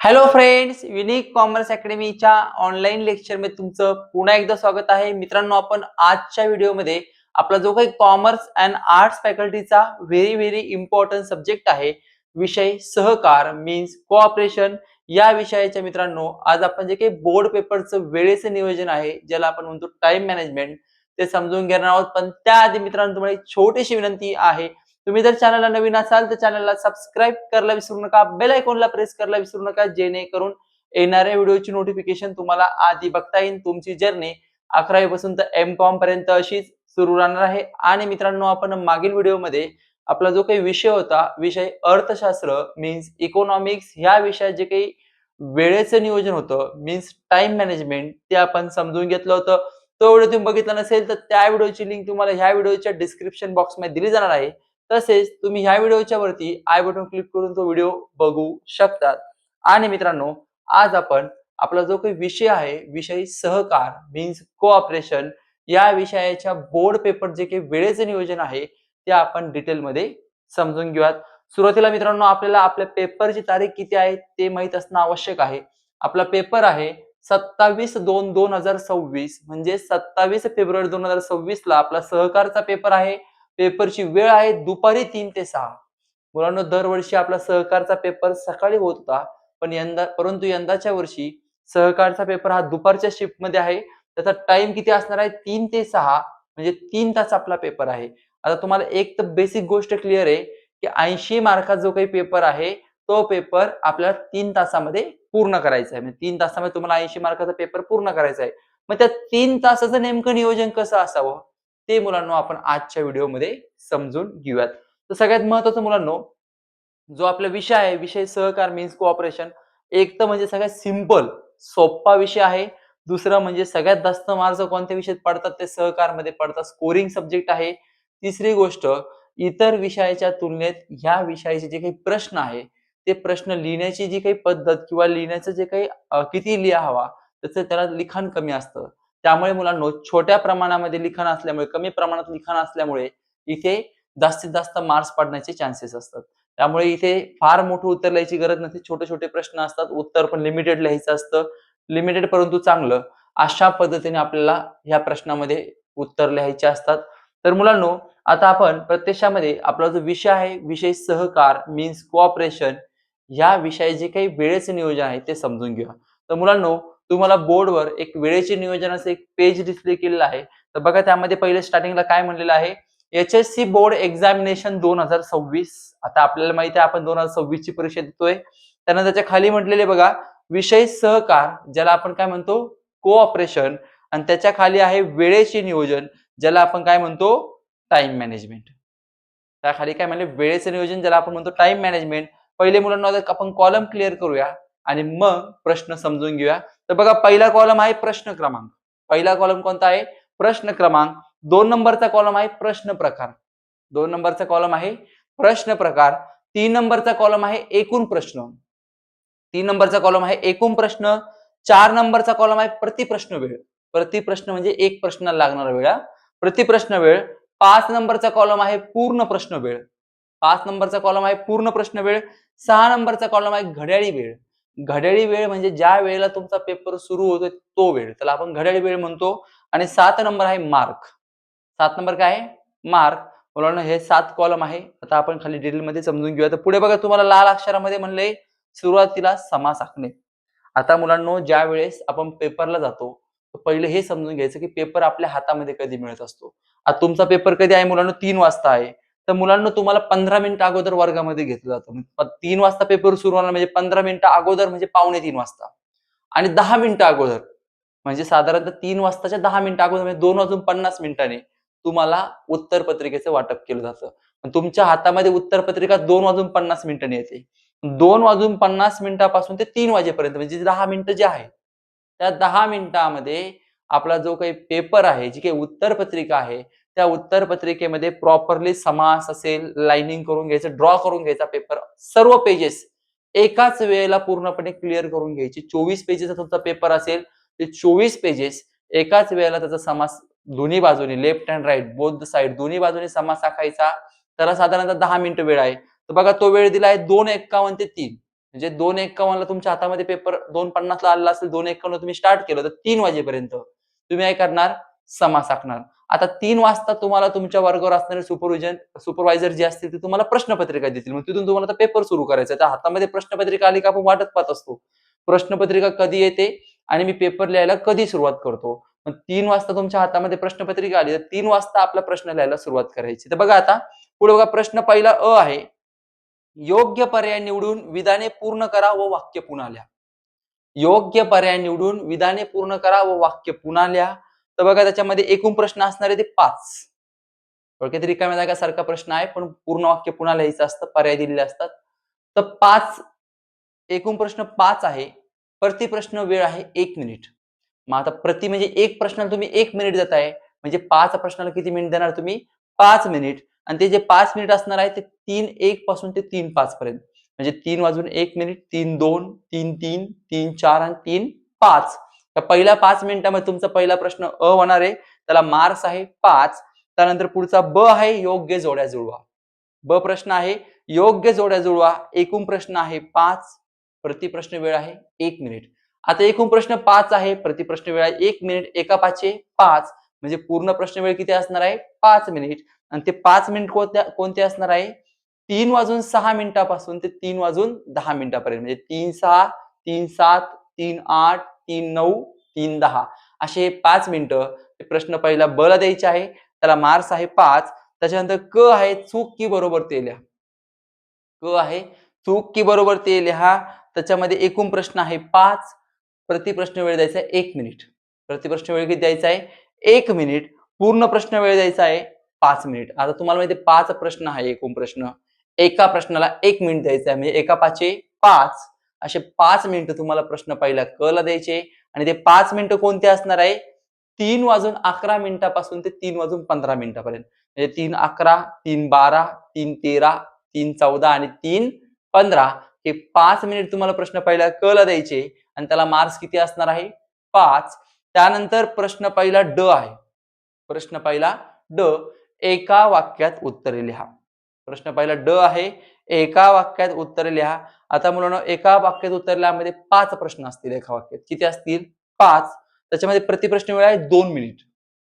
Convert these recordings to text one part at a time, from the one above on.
Hello friends unique commerce अकॅडमीच्या online लेक्चरमध्ये तुमचं पुन्हा एकदा स्वागत आहे. मित्रांनो आपण आजच्या व्हिडिओमध्ये आपला जो काही कॉमर्स अँड आर्ट्स फॅकल्टीचा व्हेरी व्हेरी इम्पॉर्टंट सब्जेक्ट आहे विषय सहकार मीन्स कोऑपरेशन या विषयाच्या मित्रांनो आज आपण जे काही बोर्ड पेपरचं वेळेचं नियोजन आहे ज्याला आपण म्हणतो टाइम मॅनेजमेंट ते समजून घेणार आहोत. पण त्याआधी मित्रांनो तुम्हाला एक छोटीशी विनंती आहे. तुम्ही जर चॅनलला नवीन असाल तर चॅनलला सबस्क्राईब करायला विसरू नका. बेल आयकॉनला प्रेस करायला विसरू नका. जेणेकरून येणाऱ्या व्हिडिओची नोटिफिकेशन तुम्हाला आधी बघता येईल. तुमची जर्नी अकरावी पासून तर एम कॉम पर्यंत अशीच सुरू राहणार आहे. आणि मित्रांनो आपण मागील व्हिडिओमध्ये आपला जो काही विषय होता विषय अर्थशास्त्र मीन्स इकॉनॉमिक्स ह्या विषयात जे काही वेळेचं नियोजन होतं मीन्स टाइम मॅनेजमेंट ते आपण समजून घेतलं होतं. तो व्हिडिओ तुम्ही बघितला नसेल तर त्या व्हिडिओची लिंक तुम्हाला ह्या व्हिडिओच्या डिस्क्रिप्शन बॉक्समध्ये दिली जाणार आहे. तसेच तुम्ही ह्या व्हिडिओच्या वरती आय बटन क्लिक करून तो व्हिडिओ बघू शकतात. आणि मित्रांनो आज आपण आपला जो काही विषय आहे विषय सहकार मीन्स कोऑपरेशन या विषयाच्या बोर्ड पेपर जे काही वेळेचे नियोजन आहे ते आपण डिटेलमध्ये समजून घेऊयात. सुरुवातीला मित्रांनो आपल्याला आपल्या पेपरची तारीख किती आहे ते माहीत असणं आवश्यक आहे. आपला पेपर आहे सत्तावीस दोन दोन हजार सव्वीस म्हणजे सत्तावीस फेब्रुवारी दोन हजार सव्वीस ला आपला सहकारचा पेपर आहे. पेपरची वेळ आहे दुपारी तीन ते सहा. मुलांना दरवर्षी आपला सहकारचा पेपर सकाळी होत होता पण यंदा परंतु यंदाच्या वर्षी सहकारचा पेपर हा दुपारच्या शिफ्टमध्ये आहे. त्याचा टाइम किती असणार आहे? तीन ते सहा म्हणजे तीन तास आपला पेपर आहे. आता तुम्हाला एक तर बेसिक गोष्ट क्लिअर आहे की ऐंशी मार्काचा जो काही पेपर आहे तो पेपर आपल्याला तीन तासामध्ये पूर्ण करायचा आहे. म्हणजे तीन तासामध्ये तुम्हाला ऐंशी मार्काचा पेपर पूर्ण करायचा आहे. मग त्या तीन तासाचं नेमकं नियोजन कसं असावं? ते मुलांना आपण आजच्या व्हिडिओमध्ये समजून घेऊयात. तर सगळ्यात महत्वाचं मुलांनो जो आपला विषय आहे विषय सहकार मीन्स कोऑपरेशन एक तर म्हणजे सगळ्यात सिंपल सोपा विषय आहे. दुसरं म्हणजे सगळ्यात जास्त मार्क्स कोणत्या विषयात पडतात ते सहकारमध्ये पडतात. स्कोरिंग सब्जेक्ट आहे. तिसरी गोष्ट इतर विषयाच्या तुलनेत ह्या विषयाचे जे काही प्रश्न आहे ते प्रश्न लिहिण्याची जी काही पद्धत किंवा लिहिण्याचं जे काही किती लिहा हवा त्याचं त्याला लिखाण कमी असतं. त्यामुळे मुलांना छोट्या प्रमाणामध्ये लिखाण असल्यामुळे कमी प्रमाणात लिखाण असल्यामुळे इथे जास्तीत जास्त मार्क्स पडण्याचे चान्सेस असतात. त्यामुळे इथे फार मोठं उत्तर लिहायची गरज नसते. छोटे छोटे प्रश्न असतात. उत्तर पण लिमिटेड लिहायचं असतं. लिमिटेड परंतु चांगलं. अशा पद्धतीने आपल्याला ह्या प्रश्नामध्ये उत्तर लिहायचे असतात. तर मुलांनो आता आपण प्रत्यक्षामध्ये आपला जो विषय आहे विषय सहकार मीन्स कोऑपरेशन या विषयाचे जे काही वेळेचे नियोजन आहे ते समजून घेऊया. तर मुलांनो तुम्हाला बोर्डवर एक वेळेचे नियोजनाचं एक पेज डिस्प्ले केलेलं आहे. तर बघा त्यामध्ये पहिले स्टार्टिंगला काय म्हणलेलं आहे? H S C board examination दोन हजार सव्वीस. आता आपल्याला माहिती आहे आपण दोन हजार सव्वीस ची परीक्षा देतोय. त्यानंतर त्याच्याखाली म्हटलेले बघा विषय सहकार ज्याला आपण काय म्हणतो? कोऑपरेशन आणि त्याच्याखाली आहे वेळेचे नियोजन ज्याला आपण काय म्हणतो? टाइम मॅनेजमेंट त्याखाली काय म्हणले वेळेचे नियोजन ज्याला आपण म्हणतो टाइम मॅनेजमेंट पहिले मुलांना आपण कॉलम क्लिअर करूया आणि मग प्रश्न समजून घेऊया. तर बघा पहिला कॉलम आहे प्रश्न क्रमांक. पहिला कॉलम कोणता आहे? प्रश्न क्रमांक. दोन नंबरचा कॉलम आहे प्रश्न प्रकार. दोन नंबरचा कॉलम आहे प्रश्न प्रकार. तीन नंबरचा कॉलम आहे एकूण प्रश्न. तीन नंबरचा कॉलम आहे एकूण प्रश्न. चार नंबरचा कॉलम आहे प्रतिप्रश्न वेळ. प्रतिप्रश्न म्हणजे एक प्रश्नाला लागणारा वेळ हा. प्रतिप्रश्न वेळ. पाच नंबरचा कॉलम आहे पूर्ण प्रश्न वेळ. पाच नंबरचा कॉलम आहे पूर्ण प्रश्न वेळ. सहा नंबरचा कॉलम आहे घड्याळी वेळ. घड्याळी वेळ म्हणजे ज्या वेळेला तुमचा पेपर सुरू होतो तो वेळ. त्याला आपण घड्याळी वेळ म्हणतो आणि सात नंबर आहे मार्क सात नंबर काय आहे? मार्क मुलांना हे सात कॉलम आहे. आता आपण खाली डिटेलमध्ये समजून घेऊया. तर पुढे बघा तुम्हाला लाल अक्षरामध्ये म्हणले सुरुवातीला समास आखणे आता मुलांना ज्या वेळेस आपण पेपरला जातो पहिले हे समजून घ्यायचं की पेपर आपल्या हातामध्ये कधी मिळत असतो. आता तुमचा पेपर कधी आहे मुलांना? तीन वाजता आहे. तर मुलांना तुम्हाला पंधरा मिनिटं अगोदर वर्गामध्ये घेतलं जातं. तीन वाजता पेपर सुरू होणार म्हणजे पंधरा मिनिटं अगोदर म्हणजे पावणे तीन वाजता. आणि दहा मिनिटं अगोदर म्हणजे साधारणतः तीन वाजताच्या दहा मिनिटं अगोदर म्हणजे दोन वाजून पन्नास मिनिटांनी तुम्हाला उत्तर पत्रिकेचं वाटप केलं जातं. तुमच्या हातामध्ये उत्तर पत्रिका दोन वाजून पन्नास मिनिटांनी येते. दोन वाजून पन्नास मिनिटापासून ते तीन वाजेपर्यंत म्हणजे दहा मिनिटं जे आहे त्या दहा मिनिटामध्ये आपला जो काही पेपर आहे जी काही उत्तर पत्रिका आहे त्या उत्तर पत्रिकेमध्ये प्रॉपरली समास असेल लाइनिंग करून घ्यायचं ड्रॉ करून घ्यायचा पेपर सर्व पेजेस एकाच वेळेला पूर्णपणे क्लिअर करून घ्यायची. चोवीस पेजेसचा तुमचा पेपर असेल ते चोवीस पेजेस एकाच वेळेला त्याचा समास दोन्ही बाजूने left and right both side दोन्ही बाजूने समास टाकायचा त्याला साधारणतः दहा मिनिटं वेळ आहे. तर बघा तो वेळ दिला आहे दोन एक्कावन्न ते तीन. म्हणजे दोन एक्कावन्नला तुमच्या हातामध्ये पेपर दोन पन्नासला आलेला असेल दोन एक्कावन्न तुम्ही स्टार्ट केलं तर तीन वाजेपर्यंत. तुम्ही काय करणार? समास आखणार. आता तीन वाजता तुम्हाला तुमच्या वर्गावर असणारे सुपरविजन सुपरवायझर जे असतील ते तुम्हाला प्रश्नपत्रिका देतील. मग तिथून तुम्हाला पेपर सुरू करायचा. त्या हातामध्ये प्रश्नपत्रिका आली का आपण वाटत पाहत असतो. प्रश्नपत्रिका कधी येते आणि मी पेपर लिहायला कधी सुरुवात करतो? मग तीन वाजता तुमच्या हातामध्ये प्रश्नपत्रिका आली तर तीन वाजता आपला प्रश्न लिहायला सुरुवात करायची. तर बघा आता पुढे बघा प्रश्न पहिला अ आहे. योग्य पर्याय निवडून विधाने पूर्ण करा व वाक्य पुन्हा लिहा. योग्य पर्याय निवडून विधाने पूर्ण करा व वाक्य पुन्हा लिहा. तर बघा त्याच्यामध्ये एकूण प्रश्न असणारे ते पाच. थोडक्यात रिकाम्या जागासारखा प्रश्न आहे पण पूर्ण वाक्य पुन्हा लिहायचं असतं पर्याय दिलेले असतात. तर पाच एकूण प्रश्न पाच आहे प्रति प्रश्न वेळ आहे एक मिनिट. मग आता प्रति म्हणजे एक प्रश्नाला तुम्ही एक मिनिट देताय म्हणजे पाच प्रश्नाला किती मिनिट देणार तुम्ही? पाच मिनिट. आणि ते जे पाच मिनिट असणार आहे ते तीन एक पासून ते तीन पाच पर्यंत. म्हणजे तीन वाजून एक मिनिट तीन दोन तीन तीन तीन चार आणि तीन पाच. तर पहिल्या पाच मिनिटामध्ये तुमचा पहिला प्रश्न अ होणार आहे. त्याला मार्क्स आहे पाच. त्यानंतर पुढचा ब आहे योग्य जोड्या जुळवा. ब प्रश्न आहे योग्य जोड्या जुळवा. एकूण प्रश्न आहे पाच. प्रतिप्रश्न वेळ आहे एक मिनिट आता एकूण प्रश्न पाच आहे. प्रतिप्रश्न वेळ आहे एक मिनिट एका पाचशे पाच. म्हणजे पूर्ण प्रश्न वेळ किती असणार आहे? पाच मिनिट आणि ते पाच मिनिट कोणत्या कोणते असणार आहे? तीन वाजून सहा मिनिटापासून ते तीन वाजून दहा मिनिटापर्यंत. म्हणजे तीन सहा तीन सात तीन आठ तीन नऊ तीन दहा. असे पाच मिनिटं प्रश्न पहिला बला द्यायचे आहे त्याला मार्क्स आहे पाच त्याच्यानंतर क आहे चूक की बरोबर ते लिहा. क आहे चूक की बरोबर ते लिहा. त्याच्यामध्ये एकूण प्रश्न आहे पाच. प्रति प्रश्न वेळ द्यायचा आहे एक मिनिट. प्रति प्रश्न वेळ किती द्यायचा आहे? एक मिनिट. पूर्ण प्रश्न वेळ द्यायचा आहे पाच मिनिट. आता तुम्हाला माहिती पाच प्रश्न आहे एकूण प्रश्न. एका प्रश्नाला एक मिनिट द्यायचा आहे. म्हणजे एका पाचे पाच. असे पाच मिनिटं तुम्हाला प्रश्न पहिला क द्यायचे आणि ते पाच मिनिटं कोणते असणार आहे? तीन वाजून अकरा मिनिटापासून ते तीन वाजून पंधरा मिनिटापर्यंत. म्हणजे तीन अकरा तीन बारा तीन तेरा तीन चौदा आणि तीन पंधरा. हे पाच मिनिट तुम्हाला प्रश्न पहिला क द्यायचे आणि त्याला मार्क्स किती असणार आहे? पाच. त्यानंतर प्रश्न पहिला ड आहे. प्रश्न पहिला ड. एका वाक्यात उत्तरे लिहा. प्रश्न पहिला ड आहे. एका वाक्यात उत्तर लिहा. आता मुलांना एका वाक्यात उत्तर लिहामध्ये पाच प्रश्न असतील एका वाक्यात. किती असतील? पाच. त्याच्यामध्ये प्रतिप्रश्न वेळ आहे दोन मिनिट.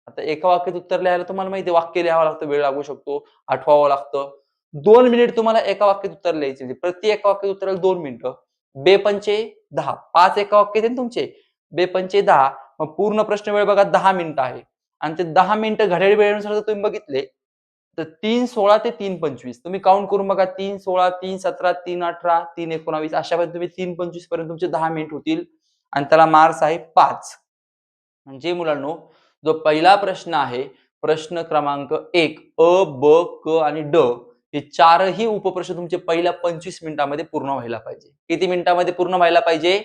आता एका वाक्यात उत्तर लिहायला तुम्हाला माहिती वाक्य लिहावं लागतं वेळ लागू शकतो आठवावं लागतं. दोन मिनिट तुम्हाला एका वाक्यात उत्तर लिहायचे प्रति एका वाक्यात उत्तराला दोन मिनिटं. बेपंचे दहा. पाच एका वाक्यात आहे ना तुमचे? बेपंचे दहा. मग पूर्ण प्रश्न वेळ बघा दहा मिनिटं आहे. आणि ते दहा मिनिटं घड्याळी वेळेनुसार जर तुम्ही बघितले तर तीन सोळा ते तीन पंचवीस. तुम्ही काउंट करून बघा तीन सोळा तीन सतरा तीन अठरा तीन एकोणावीस अशा पद्धतीने तुम्ही तीन पंचवीसपर्यंत तुमचे दहा मिनिट होतील. आणि त्याला मार्क्स आहे पाच. म्हणजे मुलांनो जो पहिला प्रश्न आहे प्रश्न क्रमांक एक अ ब क आणि ड हे चारही उपप्रश्न तुमचे पहिल्या पंचवीस मिनिटामध्ये पूर्ण व्हायला पाहिजे. किती मिनिटामध्ये पूर्ण व्हायला पाहिजे?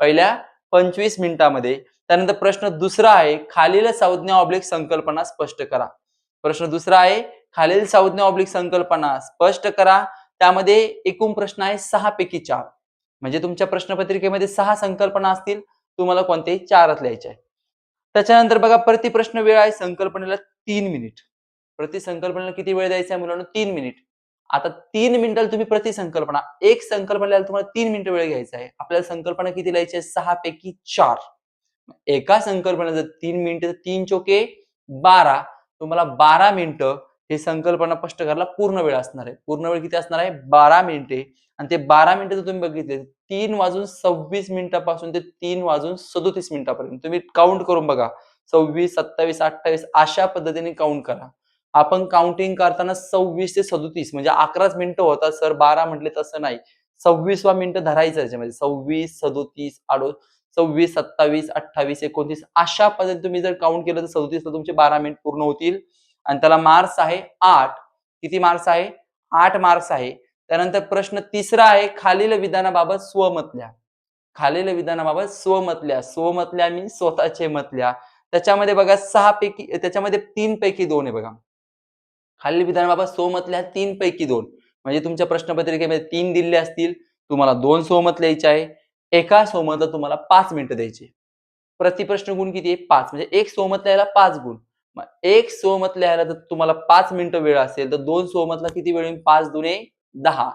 पहिल्या पंचवीस मिनिटामध्ये. त्यानंतर प्रश्न दुसरा आहे खालील संज्ञा ऑब्लिक संकल्पना स्पष्ट करा. प्रश्न दुसरा आहे खालील संज्ञा ऑब्लिक संकल्पना स्पष्ट करा. त्यामध्ये एकूण प्रश्न आहे सहा पैकी चार. म्हणजे तुमच्या प्रश्नपत्रिकेमध्ये सहा संकल्पना असतील तुम्हाला कोणतेही चारात लिहायचे आहे. त्याच्यानंतर बघा प्रति प्रश्न वेळ आहे संकल्पनेला तीन मिनिट प्रति संकल्पनेला किती वेळ द्यायचा आहे मुलांना? तीन मिनिट आता तीन मिनिटाला तुम्ही प्रति संकल्पना एक संकल्पनेला तुम्हाला तीन मिनिट वेळ घ्यायचा आहे. आपल्याला संकल्पना किती लिहायची आहे? सहा पैकी चार. एका संकल्पनेचं तीन मिनिटं तीन चोके बारा. तुम्हाला बारा मिनिटं ही संकल्पना स्पष्ट करायला पूर्ण वेळ असणार आहे. पूर्ण वेळ किती असणार आहे? बारा मिनिटे. आणि ते बारा मिनिटं जर तुम्ही बघितले तीन वाजून सव्वीस मिनिटापासून ते तीन वाजून सदोतीस मिनिटापर्यंत. तुम्ही काउंट करून बघा. सव्वीस सत्तावीस अठ्ठावीस अशा पद्धतीने काउंट करा. आपण काउंटिंग करताना सव्वीस ते सदोतीस म्हणजे अकराच मिनिटं होतात सर. बारा म्हटले तसं नाही. सव्वीसवा मिनिटं धरायचं याच्यामध्ये. सव्वीस सदोतीस आडो सव्वीस सत्तावीस अठ्ठावीस एकोणतीस अशा पद्धतीने तुम्ही जर काउंट केलं तर सदोतीसला तुमचे बारा मिनिट पूर्ण होतील. आणि त्याला मार्क्स आहे आठ. किती मार्क्स आहे? आठ मार्क्स आहे. त्यानंतर प्रश्न तिसरा आहे खालील विधानाबाबत स्वमत लिहा खालील विधानाबाबत स्वमत लिहा स्वमत लिहा मी स्वतःचे मत लिहा त्याच्यामध्ये बघा सहा पैकी त्याच्यामध्ये तीन पैकी दोन आहे बघा. खालील विधानाबाबत स्वमत लिहा तीन पैकी दोन. म्हणजे तुमच्या प्रश्नपत्रिकेमध्ये तीन दिले असतील. तुम्हाला दोन सोमत लिहायचे आहे. एका सोमतला तुम्हाला पाच मिनिटं द्यायचे. प्रतिप्रश्न गुण किती आहे? पाच. म्हणजे एक सोमत लिहायला पाच गुण. मग एक सोमत लिहायला जर तुम्हाला पाच मिनिटं वेळ असेल तर दोन सोमतला किती वेळ येईल? पाच दुने दहा.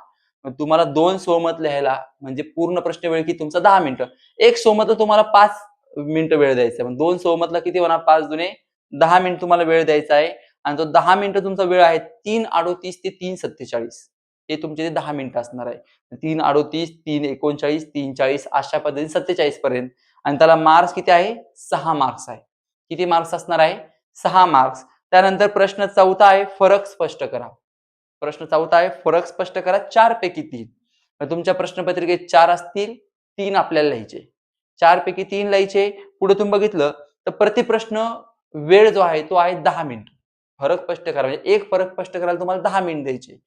तुम्हाला दोन सोमत लिहायला म्हणजे पूर्ण प्रश्न वेळ की तुमचा दहा मिनिटं. एक सोमत तुम्हाला पाच मिनिटं वेळ द्यायचा आहे. दोन सोमतला किती होणार? पाच दुने दहा मिनिट तुम्हाला वेळ द्यायचा आहे. आणि तो दहा मिनिटं तुमचा वेळ आहे तीन अडोतीस ते तीन सत्तेचाळीस. हे तुमचे ते दहा मिनिटं असणार आहे. तीन अडोतीस तीन एकोणचाळीस तीन चाळीस अशा पद्धतीने सत्तेचाळीस पर्यंत. आणि त्याला मार्क्स किती आहे? सहा मार्क्स आहे. किती मार्क्स असणार आहे? सहा मार्क्स त्यानंतर प्रश्न चौथा आहे फरक स्पष्ट करा. प्रश्न चौथा आहे फरक स्पष्ट करा चार पैकी तीन तुमच्या प्रश्नपत्रिकेत चार असतील तीन आपल्याला लिहायचे. चार पैकी तीन लिहायचे. पुढे तुम्ही बघितलं तर प्रतिप्रश्न वेळ जो आहे तो आहे दहा मिनिट फरक स्पष्ट करा. म्हणजे एक फरक स्पष्ट करायला तुम्हाला दहा मिनिट द्यायचे.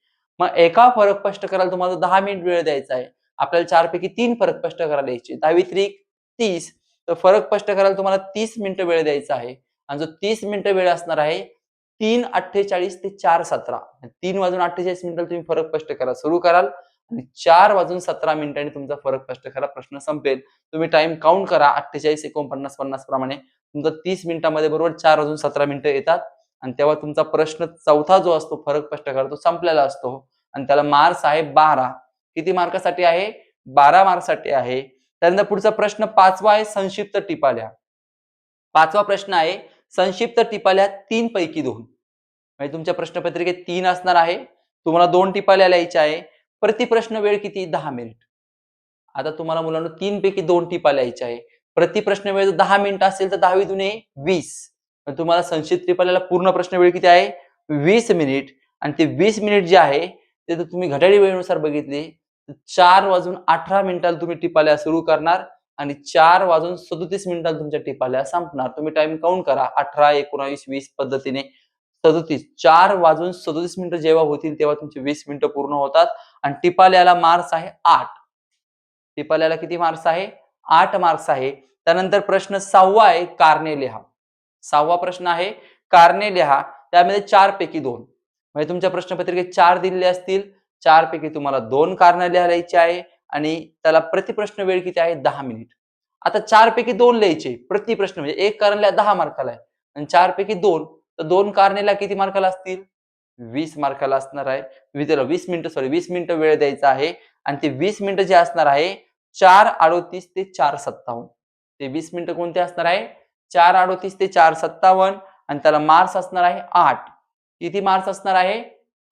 मग एका फरक स्पष्ट करायला तुम्हाला दहा मिनिट वेळ द्यायचा आहे. आपल्याला चार पैकी तीन फरक स्पष्ट करायला द्यायचे. दहावी त्रिक तीस. तर फरक स्पष्ट करायला तुम्हाला तीस मिनिटं वेळ द्यायचा आहे. आणि जो तीस मिनिटं वेळ असणार आहे तीन अठ्ठेचाळीस ते चार सतरा. तीन वाजून अठ्ठेचाळीस मिनिटाला तुम्ही फरक स्पष्ट करा सुरू कराल आणि चार वाजून सतरा मिनिटांनी तुमचा फरक स्पष्ट करा प्रश्न संपेल. तुम्ही टाइम काउंट करा अठ्ठेचाळीस एकोणपन्नास पन्नास प्रमाणे. तुमचा तीस मिनिटामध्ये बरोबर चार वाजून सतरा मिनिटं येतात आणि तेव्हा तुमचा प्रश्न चौथा जो असतो फरक स्पष्ट करा तो संपलेला असतो. आणि त्याला मार्क्स आहे बारा. किती मार्कासाठी आहे? बारा मार्कसाठी आहे. त्यानंतर पुढचा प्रश्न पाचवा आहे संक्षिप्त टिपाल्या पाचवा प्रश्न आहे संक्षिप्त टिपाल्या तीन पैकी दोन. म्हणजे तुमच्या प्रश्नपत्रिकेत तीन असणार आहे. तुम्हाला दोन टिपाल्या लिहायच्या आहे. प्रति प्रश्न वेळ किती? दहा मिनिट. आता तुम्हाला मुलांना तीन पैकी दोन टिपा लिहायच्या आहे. प्रतिप्रश्न वेळ जर दहा मिनिट असेल तर दहावी दुने वीस. तुम्हाला संक्षिप्त टिपाल्याला पूर्ण प्रश्न वेळ किती आहे? वीस मिनिट. आणि ते वीस मिनिट जे आहे ते जर तुम्ही घड्याळी वेळेनुसार बघितले. तर चार वाजून अठरा मिनिटाला तुम्ही टिपाल्या सुरू करणार. आणि चार वाजून सदोतीस मिनिटात तुमच्या टिपाल्या संपणार. तुम्ही टाइम काउंट करा. अठरा एकोणावीस वीस पद्धतीने सदोतीस. चार वाजून सदोतीस मिनिटं जेव्हा होतील तेव्हा तुमचे वीस मिनिटं पूर्ण होतात. आणि टिपाल्याला मार्क्स आहे आठ. टिपाल्याला किती मार्क्स आहे? आठ मार्क्स आहे. त्यानंतर प्रश्न सहावा आहे कारणे लिहा. सहावा प्रश्न आहे कारणे लिहा. त्यामध्ये चार पैकी दोन. म्हणजे तुमच्या प्रश्नपत्रिकेत चार दिलेले असतील. चार पैकी तुम्हाला दोन कारणं लिहायची आहे. आणि त्याला प्रतिप्रश्न वेळ किती आहे? दहा मिनिट. आता चार पैकी दोन लिहायचे. प्रतिप्रश्न म्हणजे एक कारणला दहा मार्काला आहे. आणि चार पैकी दोन तर दोन कारणेला किती मार्काला असतील? वीस मार्काला असणार आहे. विद्याला वीस मिनिटं सॉरी वीस मिनिटं वेळ द्यायचा आहे. आणि ते वीस मिनिटं जे असणार आहे चार अडोतीस ते चार सत्तावन्न. ते वीस मिनिटं कोणते असणार आहे? चार अडोतीस ते चार सत्तावन्न आणि त्याला मार्क्स असणार आहे आठ. किती मार्क्स असणार आहे?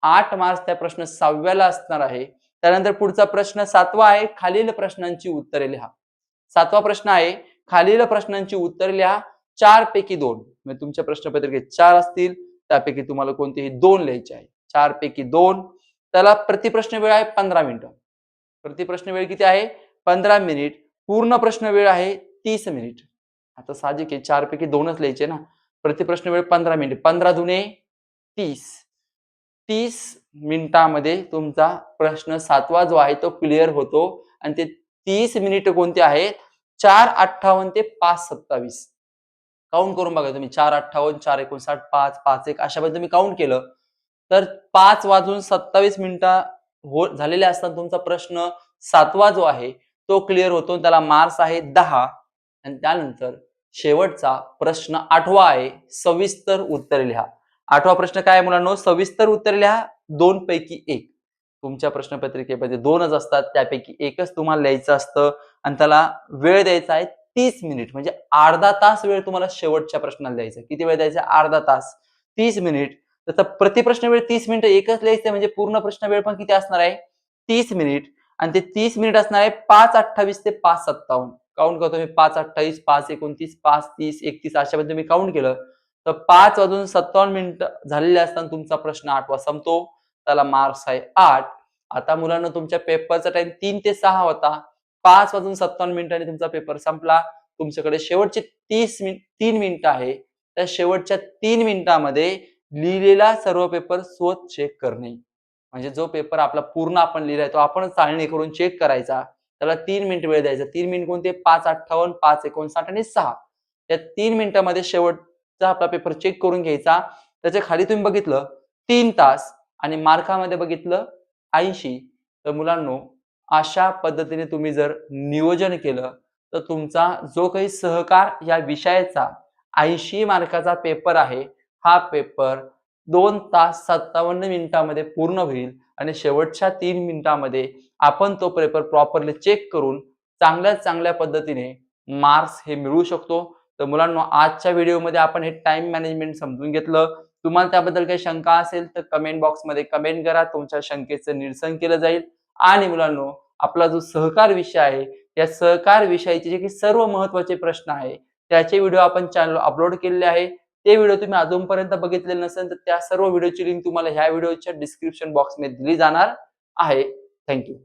आठ मार्क्स त्या प्रश्न सहाव्याला असणार आहे. त्यानंतर पुढचा प्रश्न सातवा आहे खालील प्रश्नांची उत्तरे लिहा. सातवा प्रश्न आहे खालील प्रश्नांची उत्तरे लिहा चार पैकी दोन. म्हणजे तुमच्या प्रश्नपत्रिकेत चार असतील त्यापैकी तुम्हाला कोणतेही दोन लिहायचे आहे. चार पैकी दोन. त्याला प्रतिप्रश्न वेळ आहे पंधरा मिनिटं. प्रतिप्रश्न वेळ किती आहे? पंधरा मिनिट. पूर्ण प्रश्न वेळ आहे तीस मिनिट. आता साहजिक आहे चार पैकी दोनच लिहायचे ना. प्रतिप्रश्न वेळ पंधरा मिनिट. पंधरा दुने तीस. तीस मिनिटामध्ये तुमचा प्रश्न सातवा जो आहे तो क्लिअर होतो. आणि ते तीस मिनिट कोणते आहेत? चार अठ्ठावन्न ते पाच सत्तावीस. काउंट करून बघा तुम्ही. चार अठ्ठावन्न चार एकोणसाठ पाच पाच एक अशा पद्धतीने तुम्ही काउंट केलं. तर पाच वाजून सत्तावीस मिनिटं हो झालेले असताना तुमचा प्रश्न सातवा जो आहे तो क्लिअर होतो. त्याला मार्क्स आहे दहा. आणि त्यानंतर शेवटचा प्रश्न आठवा आहे. सविस्तर उत्तर लिहा. आठवा प्रश्न काय मुलांनो? सविस्तर उत्तर लिहा. दोन पैकी एक. तुमच्या प्रश्नपत्रिकेमध्ये दोनच असतात. त्यापैकी एकच तुम्हाला लिहायचं असतं आणि त्याला वेळ द्यायचा आहे तीस मिनिट. म्हणजे अर्धा तास वेळ तुम्हाला शेवटच्या प्रश्नाला द्यायचा किती वेळ द्यायचा अर्धा तास. तीस मिनिट. त्याचा प्रतिप्रश्न वेळ तीस मिनिट एकच लिहायचं म्हणजे पूर्ण प्रश्न वेळ पण किती असणार आहे? तीस मिनिट. आणि ते तीस मिनिट असणार आहे पाच अठ्ठावीस ते पाच सत्तावन्न. काउंट करतो मी. पाच अठ्ठावीस पाच एकोणतीस पाच तीस एकतीस अशा पद्धतीने तुम्ही काउंट केलं तर पाच वाजून सत्तावन्न मिनिटं झालेले असताना तुमचा प्रश्न आठवा संपतो. त्याला मार्क्स आहे आठ. आता मुलांना तुमच्या पेपरचा टाइम तीन ते सहा होता. पाच वाजून सत्तावन्न मिनिटांनी तुमचा पेपर संपला. तुमच्याकडे शेवटचे तीस मिनिट तीन मिनिटं आहे. त्या शेवटच्या तीन मिनिटामध्ये लिहिलेला सर्व पेपर स्वत चेक करणे. म्हणजे जो पेपर आपला पूर्ण आपण लिहिलाय तो आपण चालणी करून चेक करायचा. त्याला तीन मिनिट वेळ द्यायचा. तीन मिनिट कोणते? पाच अठ्ठावन्न पाच एकोणसाठ आणि सहा. त्या तीन मिनिटामध्ये शेवटचा आपला पेपर चेक करून घ्यायचा. त्याच्याखाली तुम्ही बघितलं तीन तास आणि मार्कामध्ये बघितलं ऐंशी. तर मुलांनो अशा पद्धतीने तुम्ही जर नियोजन केलं तर तुमचा जो काही सहकार या विषयाचा ऐंशी मार्काचा पेपर आहे हा पेपर दोन तास सत्तावन्न मिनिटामध्ये पूर्ण होईल आणि शेवटच्या तीन मिनिटामध्ये आपण तो पेपर प्रॉपरली चेक करून चांगल्या चांगल्या पद्धतीने मार्क्स हे मिळवू शकतो. तर मुलांना आजच्या व्हिडिओमध्ये आपण हे टाइम मॅनेजमेंट समजून घेतलं. तुम्हाला त्याबद्दल काही शंका असेल तर कमेंट बॉक्समध्ये कमेंट करा. तुमच्या शंकेचं निरसन केलं जाईल. आणि मुलांनो आपला जो सहकार विषय आहे या सहकार विषयाचे जे काही सर्व महत्त्वाचे प्रश्न आहे त्याचे व्हिडिओ आपण चॅनल अपलोड केलेले आहे. ते व्हिडिओ तुम्ही अजूनपर्यंत बघितले नसेल तर त्या सर्व व्हिडिओची लिंक तुम्हाला ह्या व्हिडिओच्या डिस्क्रिप्शन बॉक्समध्ये दिली जाणार आहे. थँक्यू